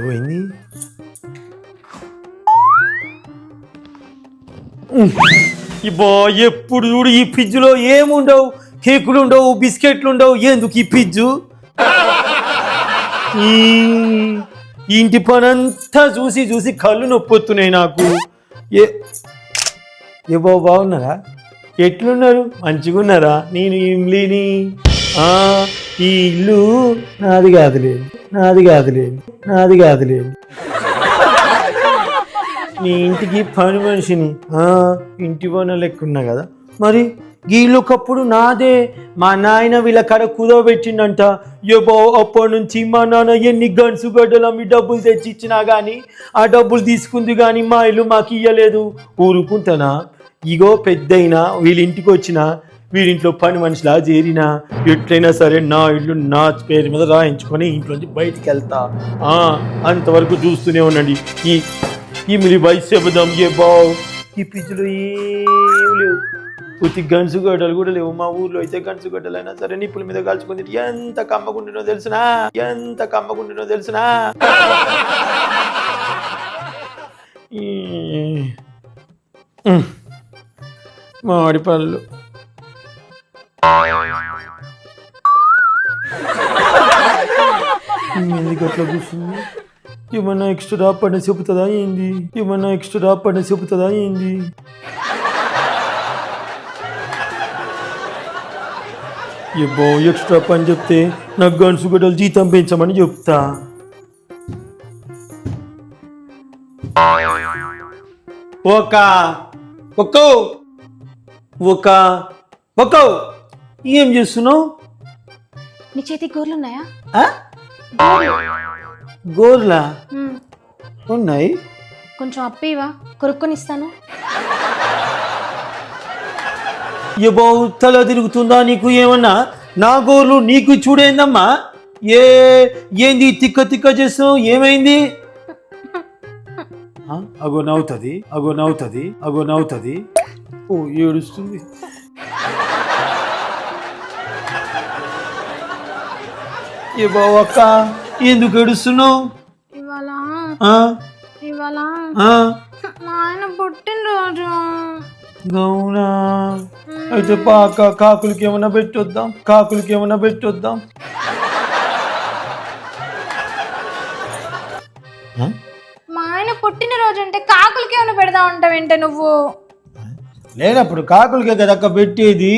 పోయింది ఇబ్బో ఎప్పుడు చూడు ఈ ఫ్రిడ్జ్లో ఏముండవు? కేకులు ఉండవు బిస్కెట్లు ఉండవు ఎందుకు ఈ పిజ్జు ఈ ఇంటి పనంతా చూసి చూసి కళ్ళు నొప్పొత్తున్నాయి నాకు. ఏ ఏ బాబు బాగున్నారా ఎట్లున్నారు? మంచిగా ఉన్నారా నేను ఇమ్లీని. ఆ, ఈ ఇల్లు నాది కాదులే. నాది కాదులే. నాది కాదులే. నీ ఇంటికి పని మనిషిని. ఆ, ఇంటి పని లెక్కున్నా కదా. మరి గీళ్ళొకప్పుడు నాదే. మా నాయన వీళ్ళ కడ కుదోబెట్టిండంట. ఏబో అప్పటి నుంచి మా నాన్న ఎన్ని గన్సు గడ్డలు అమ్మి డబ్బులు తెచ్చిచ్చినా కానీ ఆ డబ్బులు తీసుకుంది కానీ మా ఇల్లు మాకు ఇయ్యలేదు ఊరుకుంటానా? ఇగో పెద్దయినా వీళ్ళ ఇంటికి వచ్చిన వీరింట్లో పని మనిషిలా చేరినా ఎట్లయినా సరే నా ఇల్లు నా పేరు మీద రాయించుకొని ఇంట్లోంచి బయటికి వెళ్తా ఆ, అంతవరకు చూస్తూనే ఉండండి. ఈ ఈ మిలి వయసు చెబుదాం ఏ బావ్ ఈ పిచ్చులు ఏం లేవు. గడ్డలు కూడా లేవు. మా ఊర్లో అయితే గన్సు గడ్డలు అయినా సరే నిప్పుల మీద కాల్చుకుంది ఎంత కమ్మకుండినో తెలుసునా? ఎంత కమ్మకుండినో తెలుసునా? ఈ. మామిడి పళ్ళు. ఎందుకు అట్లా కూర్చుంది? ఏమన్నా ఎక్స్ట్రా పని చెబుతుందా ఏంది? ఏమన్నా ఎక్స్ట్రా పని చెబుతుందా ఏంది? ఏబో ఎక్స్ట్రా పని చెప్తే నాకు గన్సు గడ్డలు జీతం పెంచమని చెప్తా. ఒక ఒక్క. ఒక ఒక్క ఏం చేస్తున్నావు? నీ చేతికి గోర్లు. ఉన్నాయా? గోర్లా. ఉన్నాయి. కొంచెం అప్పివా కొరుక్కొని ఇస్తాను ఏబో తల తిరుగుతుందా నీకు ఏమన్నా? నా గోర్లు నీకు చూడేందమ్మా? ఏ ఏంది తిక్క తిక్క చేస్తున్నావు? ఏమైంది? అగో నవ్వుతుంది అగో నవ్వుతుంది అగో నవ్వుతుంది. ఓ ఏడుస్తుంది. ఏ బావ అక్క ఎందుకు ఏడుస్తున్నావు? ఇవాళ? ఇవాళ? మా ఆయన పుట్టినరోజు. గౌనా అయితే పాక కాకులకి ఏమైనా పెట్టొద్దాం? కాకులకి ఏమైనా పెట్టొద్దాం? మా ఆయన పుట్టినరోజు అంటే కాకులకి ఏమైనా పెడదా ఉంటావేంటే నువ్వు? లేనప్పుడు కాకులకే కదక్క పెట్టేది.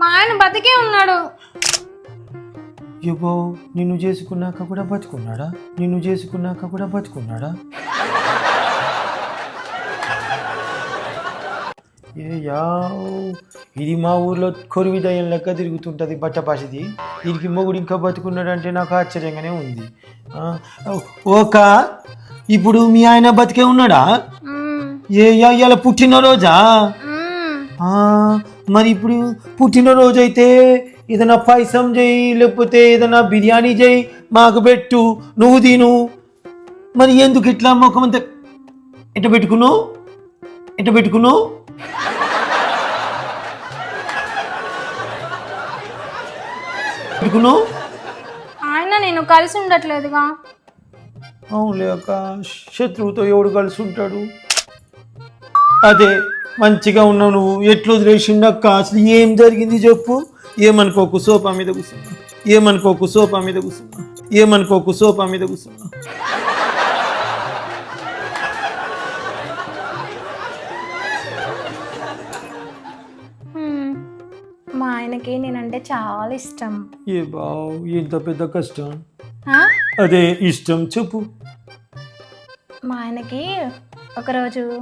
మా ఆయన బతికే ఉన్నాడు. ఇగో నిన్ను చేసుకున్నాక కూడా బతుకున్నాడా? నిన్ను చేసుకున్నాక కూడా బతుకున్నాడా. ఇది మా ఊర్లో కొరివి దయ్యం లెక్క తిరుగుతుంటుంది బట్టపాసిది దీనికి మొగుడు ఇంకా బతుకున్నాడంటే నాకు ఆశ్చర్యంగానే ఉంది. ఓక ఇప్పుడు మీ ఆయన బతికే ఉన్నాడా. ఏ ఇవాళ పుట్టినరోజా? మరి ఇప్పుడు పుట్టినరోజు అయితే ఏదైనా పాయసం చేయి లేకపోతే ఏదైనా బిర్యానీ చేయి మాకు పెట్టు నువ్వు తిను. మరి ఎందుకు ఇట్లా ముఖం అంతా ఎట్ట పెట్టుకున్నావు? ఎట్ట పెట్టుకున్నావు? పెట్టుకున్నావు? ఆయన నేను కలిసి ఉండట్లేదుగా. అవునులే అక్క శత్రువుతో ఎవడు కలిసి ఉంటాడు? అదే మంచిగా ఉన్నావు నువ్వు. ఎట్లు వదిలేసిండక్క అసలు ఏం జరిగింది చెప్పు. ఏమనుకోకు సోఫా మీద కూర్చున్నా. ఏమనుకోకు సోఫా మీద కూర్చున్నా. ఏమనుకోకు సోఫా మీద కూర్చున్నా. మా ఆయనకి నేనంటే చాలా ఇష్టం. ఏ బావ్ ఎంత పెద్ద కష్టం. ఆ? అదే ఇష్టం చెప్పు. మా ఆయనకి ఒకరోజు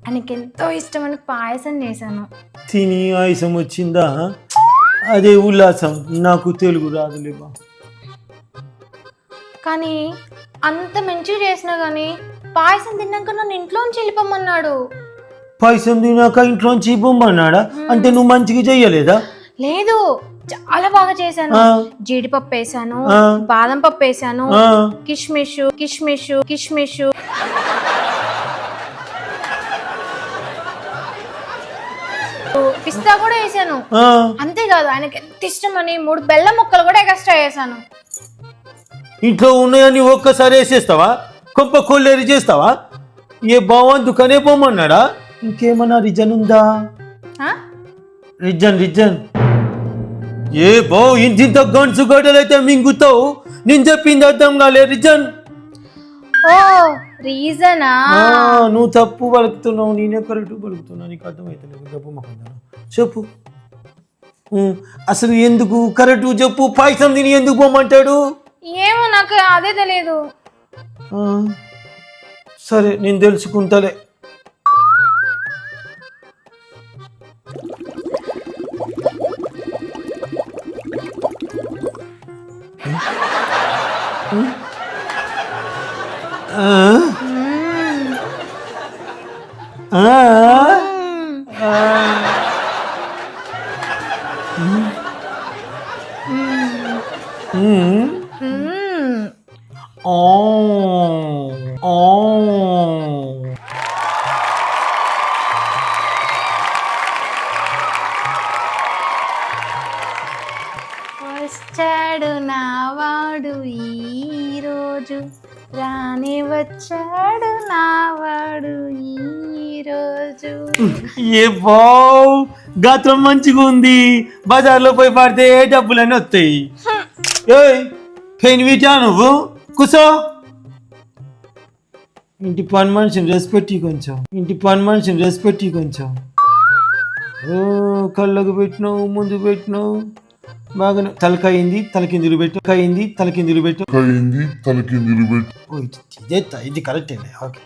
ఆయనకి ఎంతో ఇష్టమైన పాయసం చేశాను. తిని ఆయుసం వచ్చిందా? అదే ఉల్లాసం. నాకు తెలుగు రాదులే బా కానీ అంత మంచిగా చేసినా కానీ పాయసం తిన్నాక నన్ను ఇంట్లోంచి వెళ్ళిపోమన్నాడు. పాయసం తినాక ఇంట్లోంచి బొమ్మన్నాడా అంటే నువ్వు మంచిగా చెయ్యలేదా లేదు. చాలా బాగా చేశాను. ఆ. జీడిపప్పు వేసాను ఆ. బాదం పప్పు వేసాను ఆ, కిష్మిష్ కిష్మిష్ కిష్మిష్ పిస్తా కూడా వేసాను. అంతేకాదు ఆయనకి ఎంత ఇష్టమని మూడు బెల్లం ముక్కలు కూడా ఎక్స్ట్రా వేసాను. ఇంట్లో ఉన్నాయని ఒక్కసారి వేసేస్తావా? కొంప కొల్లేరి చేస్తావా? ఏ బావ దుకాణే పోమన్నాడా? ఇంకేమన్నా రిజన్ ఉందా? Risen risen. ఏ బో ఇంత గండ్సు గడ్డలైతే మింగుతావు? నేను చెప్పింది అర్థం కాలే రిజన్. ఓ రీజనా? నువ్వు తప్పు పలుకుతున్నావు నేనే కరెక్ట్ పలుకుతున్నా నీకు అర్థమవుతలేదు చెప్పు మాకు చెప్పు. అసలు ఎందుకు కరెక్ట్ చెప్పు. పాయసం తిని ఎందుకు పోమంటాడు? ఏమో నాకు అదే తెలియదు సరే నేను తెలుసుకుంటాలే. ఆ? బావ్ గాత్రం మంచిగా ఉంది. బజార్లో పోయి పడితే డబ్బులన్నీ వస్తాయి? ఏయ్ పెయిన్ వీటా నువ్వు? కూసో. ఇంటి పని మనిషిని రెస్పెక్ట్ కొంచెం. ఇంటి పని మనిషిని రెస్పెక్ట్ కొంచెం. ఓ కళ్ళకు పెట్టినావు ముందు పెట్టినావు. బాగా తలకయింది తలకిందులు పెట్టు. కయింది తలకిందులు పెట్టు. అయింది తలకిందులు పెట్టి. ఇది కరెక్టే ఓకే.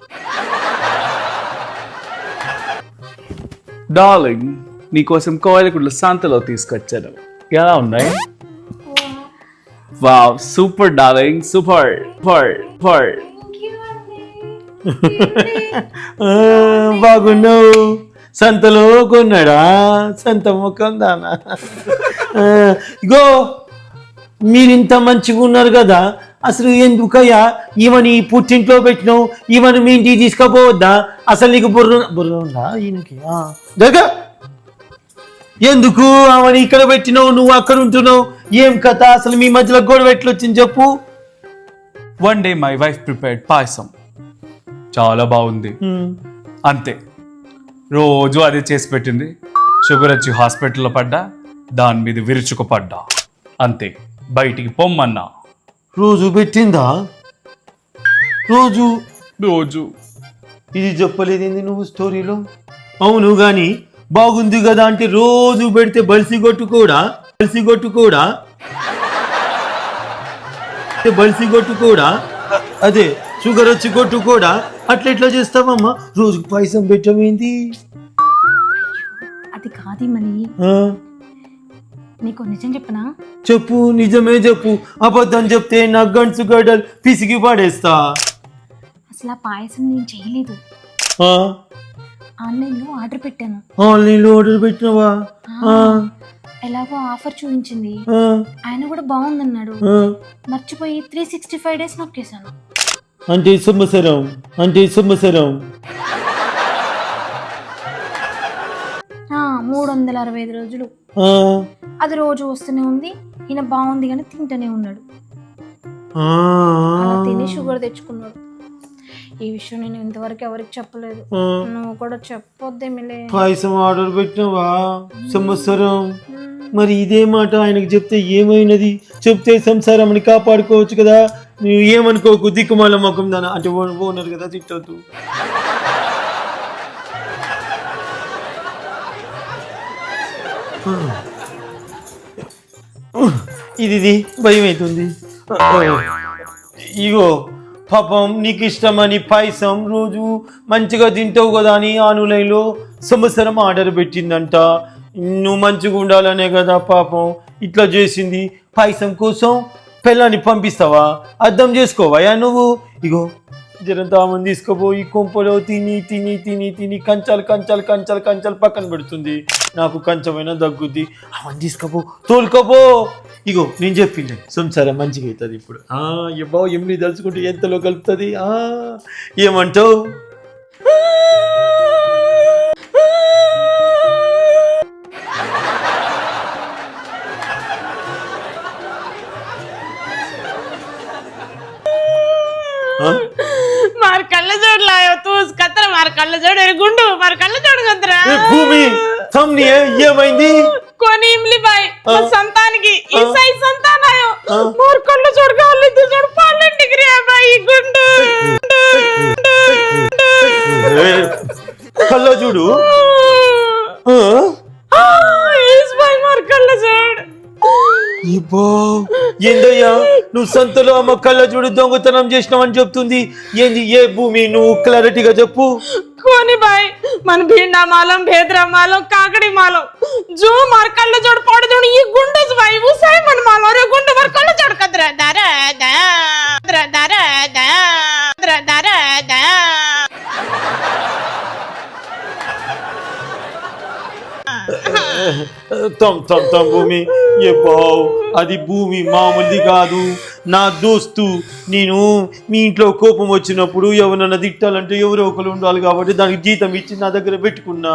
డార్లింగ్ నీకోసం కోయలకుడ్ల సంతలో తీసుకొచ్చాను. ఎలా ఉన్నాయి? వావ్ సూపర్ డార్లింగ్ సూపర్ ఫర్ ఫర్ బాగున్నావు? సంతలో కొన్నాడా? సంత ముఖం దానా? ఇగో మీరింత మంచిగా ఉన్నారు కదా అసలు ఎందుకయ్యా? ఈవని పుట్టింట్లో పెట్టినావు ఈవని మీ ఇంటికి తీసుకుపోవద్దా? అసలు నీకు బుర్ర బుర్ర ఉందా ఈయనకి? ఎందుకు ఆమెను ఇక్కడ పెట్టినావు నువ్వు అక్కడ ఉంటున్నావు? ఏం కథ? అసలు మీ మధ్యలో గొడవ ఎట్లొచ్చింది చెప్పు. One day my wife prepared payasam. చాలా బాగుంది. అంతే. రోజు అదే చేసి పెట్టింది. షుగర్ వచ్చి హాస్పిటల్లో పడ్డా దాని మీద విరుచుకుపడ్డా అంతే. బయటికి పొమ్మన్నా. రోజు పెట్టిందా? రోజు? రోజు. ఇది చెప్పలేదేంది నువ్వు స్టోరీలో? అవును గాని బాగుంది కదా అంటే రోజు పెడితే బలిసి కొట్టు కూడా బలిసి కొట్టు కూడా అంటే బలిసి కొట్టు కూడా అదే షుగర్ వచ్చి కొట్టు కూడా అట్లా ఎట్లా చేస్తావమ్మా? రోజుకు పాయసం పెట్టమేంది అది కాదు మని ఆ, నీకు నిజం చెప్పనా? చెప్పు నిజమే చెప్పు. అబద్ధం చెప్తే నా గంట్సు గడ్డలు పిసికి పడేస్తా. అసలు ఆ పాయసం నేను చేయలేదు. ఆ, ఆన్లైన్లో ఆర్డర్ పెట్టాను. ఆన్లైన్లో ఆర్డర్ పెట్టినవా? ఆ, ఎలాగో ఆఫర్ చూపించింది. ఆయన కూడా బాగుందన్నాడు. మర్చిపోయి త్రీ సిక్స్టీ ఫైవ్ డేస్ నొక్కేశాను. అంటే సంవత్సరం అంటే సంవత్సరం మూడు వందల అరవై ఐదు రోజులు. ఆ, అది రోజు వస్తూనే ఉంది. ఈయన బాగుంది కానీ తింటూనే ఉన్నాడు. అలా తిని షుగర్ తెచ్చుకున్నాడు. ఈ విషయం నేను ఇంతవరకు ఎవరికి చెప్పలేదు. నువ్వు కూడా చెప్పొద్దేమిలే పాయసం ఆర్డర్ పెట్టినవా? సంవత్సరం. మరి ఇదే మాట ఆయనకు చెప్తే ఏమైనది? చెప్తే సంసారం కాపాడుకోవచ్చు కదా? నువ్వు ఏమనుకోకు దిక్కుమాల ముఖం దాన అంటే ఓనర్ కదా తిట్టొద్దు. ఇది ఇది భయం అవుతుంది ఇగో పాపం నీకు ఇష్టమని పాయసం రోజు మంచిగా తింటావు కదా అని ఆన్లైన్లో సంవత్సరం ఆర్డర్ పెట్టిందంట. నువ్వు మంచిగా ఉండాలనే కదా పాపం ఇట్లా చేసింది. పాయసం కోసం పిల్లని పంపిస్తావా? అర్థం చేసుకోవయా నువ్వు? ఇగో జరంతామని ఆమెను తీసుకుపోయి కొంపలో తిని తిని తిని తిని కంచాలు కంచాలు కంచాలు కంచాలు పక్కన పెడుతుంది. నాకు కొంచెమైనా దగ్గుద్ది. అవన్నీ తీసుకపో తోలుకపో. ఇగో నేను చెప్పింది. సంసారం మంచిగా అవుతుంది ఇప్పుడు. ఎబ్బో ఎమ్మిది తలుచుకుంటే ఎంతలో కలుపుతుంది? ఏమంటావు? మరి కళ్ళజోడు లాయో తూసు కత్తర మరి కళ్ళజోడు గుండు మరి కళ్ళజోడు కంతరా భూమి! తమ్ని ఏమైంది? కొని ఇమ్లి బాయ్. మా సంతానికి ఈ. సైజ్ సంతానాయం. ఆ. మరి కళ్ళ చూడు పళ్ళు డిగ్రీ బాయ్. ఈ గుండు కళ్ళ చూడు. ఈస్ బాయ్ మరి కళ్ళ చూడు. ఇబ్బో ఏందయ్యా? నువ్వు సంతలో మొక్కల్లో చూడు దొంగతనం చేసినావని చెప్తుంది. ఏంది ఏ భూమి? నువ్వు క్లారిటీగా చెప్పు. కోని బాయ్ మన భీండా మాలం భేద్రా మాలం కాకడి మాలం. జూ మార్ కళ్ళ చూడు పాడు చూడు ఈ గుండు బాయ్ ఉసాయి మన మాలం. రే గుండె మార్కల్లో కళ్ళ చూడు కదరా దారా దా దారా దా దారా దారా దా తమ్ తమ్ తమ్ భూమి ఏ బావ్ అది భూమి మామూలుది కాదు. నా దోస్తు నేను మీ ఇంట్లో కోపం వచ్చినప్పుడు ఎవరన్నా తిట్టాలంటే ఎవరో ఒకరు ఉండాలి కాబట్టి దానికి జీతం ఇచ్చి నా దగ్గర పెట్టుకున్నా.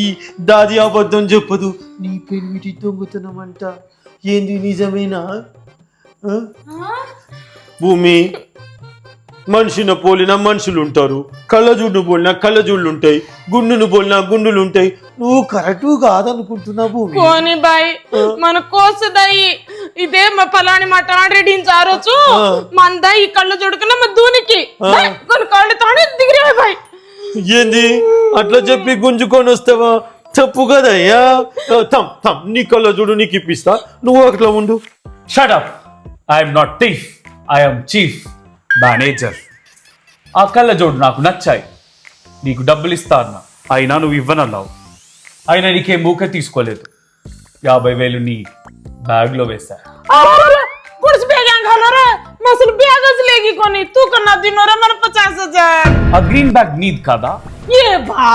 ఈ దాది అబద్ధం చెప్పదు. నీ పెనిమిటి దొంగతనం అంట. ఏంది నిజమేనా? భూమి మనిషిని పోలిన మనుషులు ఉంటారు కళ్ళజూడును పోలిన కళ్ళజూళ్ళు ఉంటాయి గుండును పోలిన గుండులు ఉంటాయి నువ్వు కరెక్ట్ కాదనుకుంటున్నా భూమి. కోని బాయ్ మన కోసదాయి ఇదే మా పలాని మాట ఆల్రెడీ చారొచ్చు ఆ. మన ఈ కళ్ళు చూడకుండా మా దూనికి. కొన్ని కళ్ళు తానే దిగిరే బాయ్. ఏంది? అట్లా చెప్పి గుంజుకొని వస్తావా? తప్పు కదయ్యా. తమ్ తమ్ నీ కళ్ళజోడు నీకు ఇప్పిస్తా. నువ్వు అట్లా ఉండు. Shut up I'm not thief I'm chief manager ఆ కళ్ళజోడు నాకు నచ్చాయి. నీకు డబ్బులు ఇస్తా అన్నా. అయినా నువ్వు ఇవ్వనన్నావు. ఆయన నీకే మూకే తీసుకోలేదు యాభై వేలు నీ బ్యాగ్ లో వేశారు అసలు బ్యాగ్ అసలేకి కొని తూకన్నా తిన్నోరా మన పచాస్ హజార్ ఆ గ్రీన్ బ్యాగ్ నీది కదా ఏ బా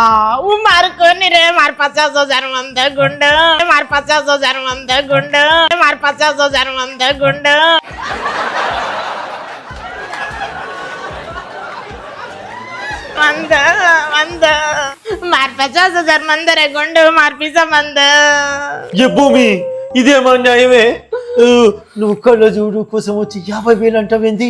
ఊ మారుకొని రే మారు పచాస్ హజార్ వంద గుండు మారు పచాస్ హజార్ వంద గుండు మారు పచాస్ హజార్ వంద గుండు ಮಂದ ಮಂದ మార్పచాస సార్ మందరే గుండు మార్పిసా మంద ఏ భూమి? ఇదేమో న్యాయమే. నువ్వు కళ్ళ చూడు కోసం వచ్చి యాభై వేలు అంటావేంది?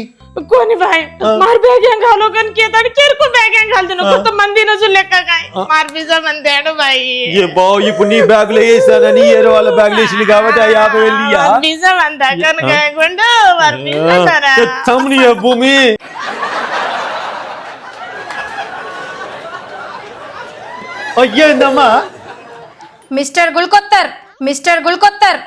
కొని భాయ్ మార్ బేగం గాలో కన్ కే తడి చెరుకు బేగం గాల్దును కొత్త మంది నజు లెక్క కాయ. మార్ పిజా మందేడు భాయ్ ఏ బా ఇప్పుడు నీ బ్యాగ్లో వేసానని ఏరో వాళ్ళ బ్యాగ్లో వేసింది కాబట్టి ఆ యాభై వేలు పిజా మంద కనుక గుండు మార్ పిజా సరా తమ్ని భూమి? అయ్యేందమ్మా? Mister Gulkottar mister Gulkottar.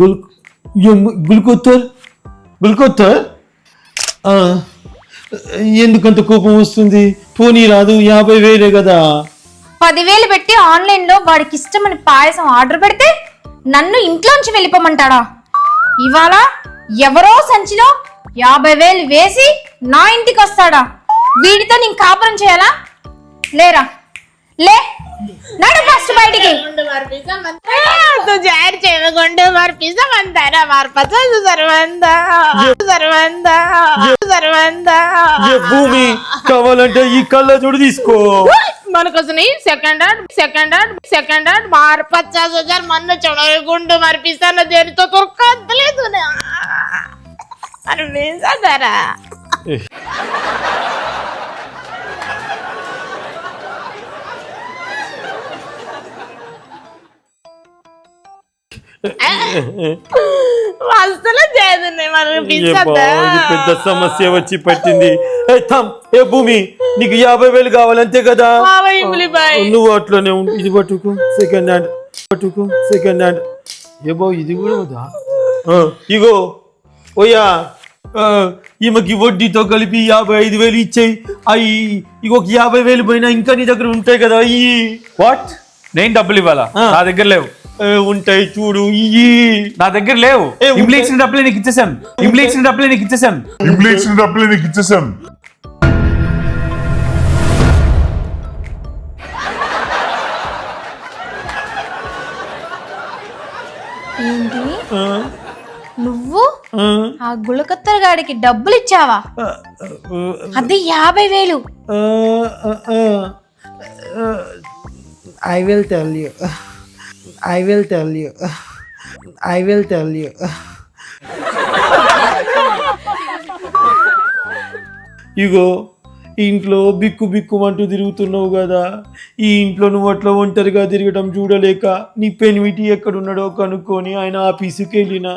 Gul గుల్కొత్తర్? Gulkottar? ఎందుకంత కోపం వస్తుంది? పోనీ రాదు యాభై వేలే కదా. పదివేలు పెట్టి ఆన్లైన్లో వాడికి ఇష్టమని పాయసం ఆర్డర్ పెడితే నన్ను ఇంట్లోంచి వెళ్ళిపోమంటాడా? ఇవాళ ఎవరో సంచిలో యాభై వేలు వేసి నా ఇంటికి వస్తాడా? వీడితో నేను కాపురం చేయాలా? లేరా? లే నడు ఫస్ట్ బయటికి. జాయిన్ చేయకుండా మరి పిజ్జా అంతారా మరి పచ్చలు సర్వందా? సర్వందా? సర్వందా? భూమి కావాలంటే ఈ కళ్ళ చూడు తీసుకో. మనకొచ్చినాయి second hand second hand second hand మార్ పచ్చాస్ వచ్చారు మొన్న చూడకుండా మరి పిస్తాన దేనితో దొరకలేదు పిజ్జా బావ, ఇది పెద్ద సమస్య వచ్చి పట్టింది. ఏ భూమి నీకు యాభై వేలు కావాలంతే కదా? నువ్వు అట్లనే ఉండు ఇది పట్టుకో సెకండ్ హ్యాండ్ పట్టుకో సెకండ్ హ్యాండ్ ఏ బావు ఇది కూడా ఇగో ఓయా ఆ, ఈమెకి వడ్డీతో కలిపి యాభై ఐదు వేలు ఇచ్చేయి. అవి ఇగో ఒక యాభై వేలు పోయినా ఇంకా నీ దగ్గర ఉంటాయి కదా ఇయ్యి వాట్? నేను డబ్బులు ఇవ్వాలా. నా దగ్గర లేవు. ఏ, ఉంటాయి చూడు ఇయ్యి. నా దగ్గర లేవు. ఇంప్లీ ఇచ్చిన డబ్బులే నీకు ఇచ్చేసాను ఇంప్లీ ఇచ్చిన డబ్బులే నీకు ఇచ్చేసాను ఇంట్లో ఇచ్చిన డబ్బులు నీకు ఇచ్చేసాను ఏంటి? నువ్వు? ఆ, గుళకత్తర్ గాడికి డబ్బులు ఇచ్చావా? అది యాభై వేలు. I will tell you. I will tell you. I will tell you. ఇగో ఇంట్లో బిక్కు బిక్కుమంటూ తిరుగుతున్నావు కదా. ఈ ఇంట్లో నువ్వు అట్లా ఒంటరిగా తిరగటం చూడలేక నీ పెనిమిటి ఎక్కడున్నాడో కనుక్కొని ఆయన ఆఫీసుకి వెళ్ళిన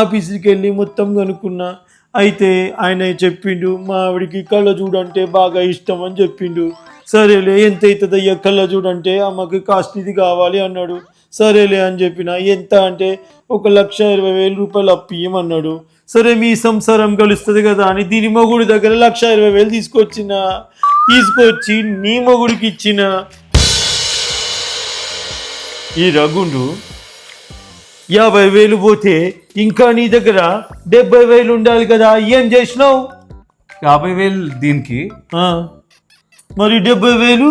ఆఫీసుకి వెళ్ళి మొత్తం కనుక్కున్నా. అయితే ఆయన చెప్పిండు మా ఆవిడికి కళ్ళ చూడంటే బాగా ఇష్టం అని చెప్పిండు. సరేలే ఎంత అవుతుంది అయ్యా కళ్ళ చూడంటే అమ్మకి కాస్ట్ ఇది కావాలి అన్నాడు. సరేలే అని చెప్పిన. ఎంత అంటే ఒక లక్ష ఇరవై వేల రూపాయలు అప్పియమన్నాడు సరే మీ సంసారం కలుస్తుంది కదా అని దీని మొగుడి దగ్గర లక్ష ఇరవై వేలు తీసుకొచ్చిన. తీసుకొచ్చి నీ మొగుడికి ఇచ్చిన ఈ రగుండు యాభై వేలు పోతే ఇంకా నీ దగ్గర డెబ్బై వేలు ఉండాలి కదా ఏం చేసినావు? యాభై వేలు దీనికి. మరి డెబ్బై వేలు?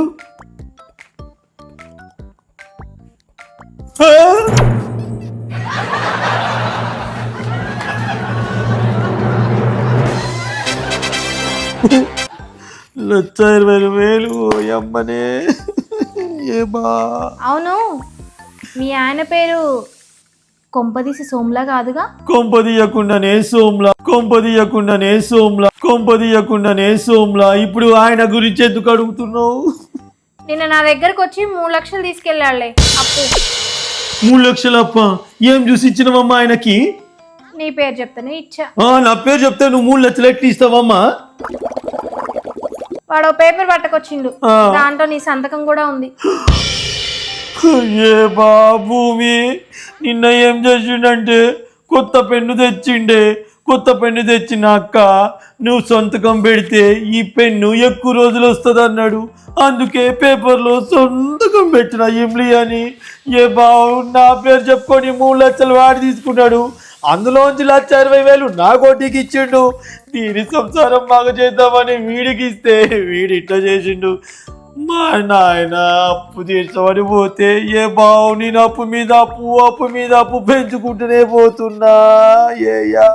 లక్ష ఇరవై వేలు అమ్మనే ఏమా? అవును మీ ఆయన పేరు కొంపదీసి సోమ్లా కాదుగా? కొంపదీయకుండానే సోమ్లా కొంపదీయకుండానే సోమ్లా కొంపదీయకుండానే సోమ్లా. ఇప్పుడు ఆయన గురించి ఎందుకు అడుగుతున్నావు? నిన్న నా దగ్గరకు వచ్చి మూడు లక్షలు తీసుకెళ్ళాడులే అప్పు. మూడు లక్షల అప్ప. ఏం చూసి ఇచ్చినవమ్మా ఆయనకి? నీ పేరు చెప్తాను ఇచ్చా. ఆ, నా పేరు చెప్తే నువ్వు మూడు లక్షలు ఎట్లు ఇస్తావమ్మా? వాడు ఓ పేపర్ పట్టుకొచ్చిండు. ఆ. దాంట్లో నీ సంతకం కూడా ఉంది. ఏ బాబూమి నిన్న ఏం చేసిండంటే కొత్త పెన్ను తెచ్చిండే కొత్త పెన్ను తెచ్చినాక నువ్వు సొంతకం పెడితే ఈ పెన్ను ఎక్కువ రోజులు వస్తుంది అన్నాడు అందుకే పేపర్లో సొంతకం పెట్టిన ఇమ్లీ అని. ఏ బావు నా పేరు చెప్పుకొని మూడు లక్షలు వాడి తీసుకున్నాడు. అందులోంచి లక్ష ఇరవై వేలు నా కోటికి ఇచ్చిండు. దీని సంసారం బాగా చేద్దామని వీడికి ఇస్తే వీడి ఇట్లా చేసిండు. మా నాయన అప్పు తీర్చమని పోతే ఏ బావు నేను అప్పు మీద అప్పు అప్పు మీద అప్పు పెంచుకుంటూనే పోతున్నా ఏయా